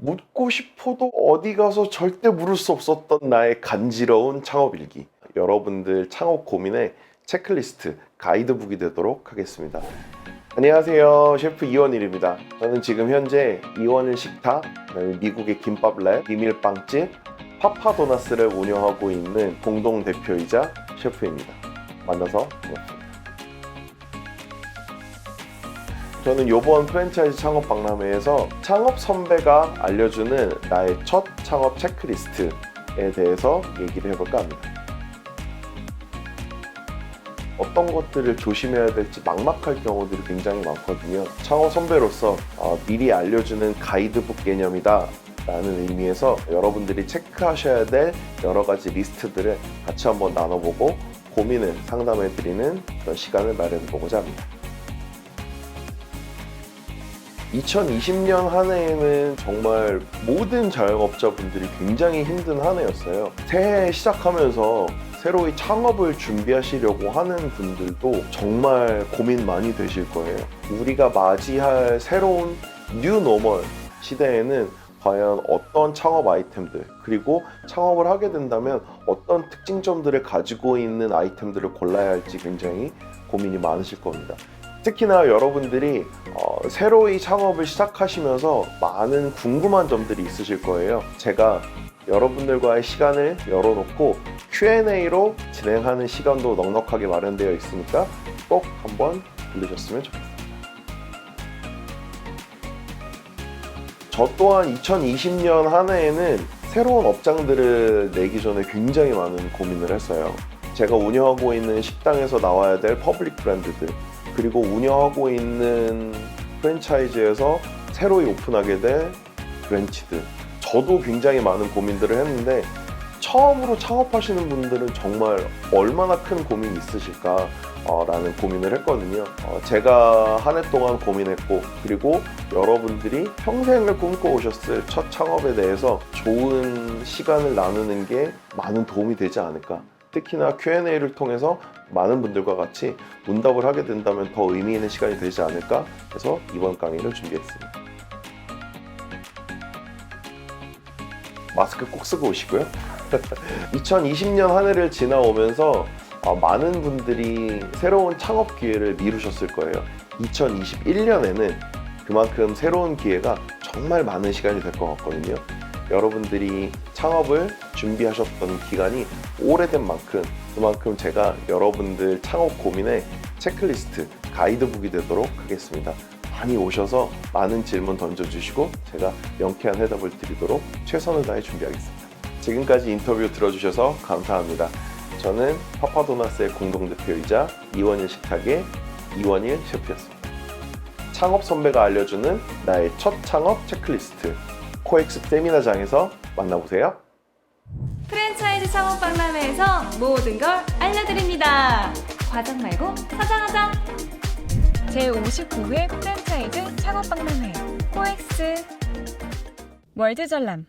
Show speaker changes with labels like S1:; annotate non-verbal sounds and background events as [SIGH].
S1: 묻고 싶어도 어디 가서 절대 물을 수 없었던 나의 간지러운 창업 일기. 여러분들 창업 고민의 체크리스트, 가이드북이 되도록 하겠습니다. 안녕하세요. 셰프 이원일입니다. 저는 지금 현재 이원일 식탁, 미국의 김밥랩, 비밀빵집, 파파도나스를 운영하고 있는 공동 대표이자 셰프입니다. 만나서 반갑습니다. 저는 이번 프랜차이즈 창업 박람회에서 창업 선배가 알려주는 나의 첫 창업 체크리스트에 대해서 얘기를 해볼까 합니다. 어떤 것들을 조심해야 될지 막막할 경우들이 굉장히 많거든요. 창업 선배로서 어, 미리 알려주는 가이드북 개념이다. 라는 의미에서 여러분들이 체크하셔야 될 여러 가지 리스트들을 같이 한번 나눠보고 고민을 상담해 드리는 그런 시간을 마련해 보고자 합니다. 2020년 한 해에는 정말 모든 자영업자분들이 굉장히 힘든 한 해였어요. 새해 시작하면서 새로이 창업을 준비하시려고 하는 분들도 정말 고민 많이 되실 거예요. 우리가 맞이할 새로운 뉴 노멀 시대에는 과연 어떤 창업 아이템들 그리고 창업을 하게 된다면 어떤 특징점들을 가지고 있는 아이템들을 골라야 할지 굉장히 고민이 많으실 겁니다. 특히나 여러분들이 어, 새로 이 창업을 시작하시면서 많은 궁금한 점들이 있으실 거예요. 제가 여러분들과의 시간을 열어놓고 Q&A로 진행하는 시간도 넉넉하게 마련되어 있으니까 꼭 한번 들르셨으면 좋겠습니다. 저 또한 2020년 한 해에는 새로운 업장들을 내기 전에 굉장히 많은 고민을 했어요. 제가 운영하고 있는 식당에서 나와야 될 퍼블릭 브랜드들, 그리고 운영하고 있는 프랜차이즈에서 새로이 오픈하게 될 브랜치들. 저도 굉장히 많은 고민들을 했는데 처음으로 창업하시는 분들은 정말 얼마나 큰 고민이 있으실까 어, 라는 고민을 했거든요. 어, 제가 한 해 동안 고민했고 그리고 여러분들이 평생을 꿈꿔오셨을 첫 창업에 대해서 좋은 시간을 나누는 게 많은 도움이 되지 않을까. 특히나 Q&A를 통해서 많은 분들과 같이 문답을 하게 된다면 더 의미 있는 시간이 되지 않을까 해서 이번 강의를 준비했습니다. 마스크 꼭 쓰고 오시고요. [LAUGHS] 2020년 한 해를 지나오면서 어, 많은 분들이 새로운 창업 기회를 미루셨을 거예요. 2021년에는 그만큼 새로운 기회가 정말 많은 시간이 될 것 같거든요. 여러분들이 창업을 준비하셨던 기간이 오래된 만큼 그만큼 제가 여러분들 창업 고민의 체크리스트, 가이드북이 되도록 하겠습니다. 많이 오셔서 많은 질문 던져주시고 제가 명쾌한 해답을 드리도록 최선을 다해 준비하겠습니다. 지금까지 인터뷰 들어주셔서 감사합니다. 저는 파파도나스의 공동대표이자 이원일 식탁의 이원일 셰프였습니다. 창업 선배가 알려주는 나의 첫 창업 체크리스트 코엑스 세미나장에서 만나보세요.
S2: 프랜차이즈 창업 박람회에서 모든 걸 알려드립니다. 과장 말고 사장하자.
S3: 제59회 프랜차이즈 창업 박람회 코엑스 월드전람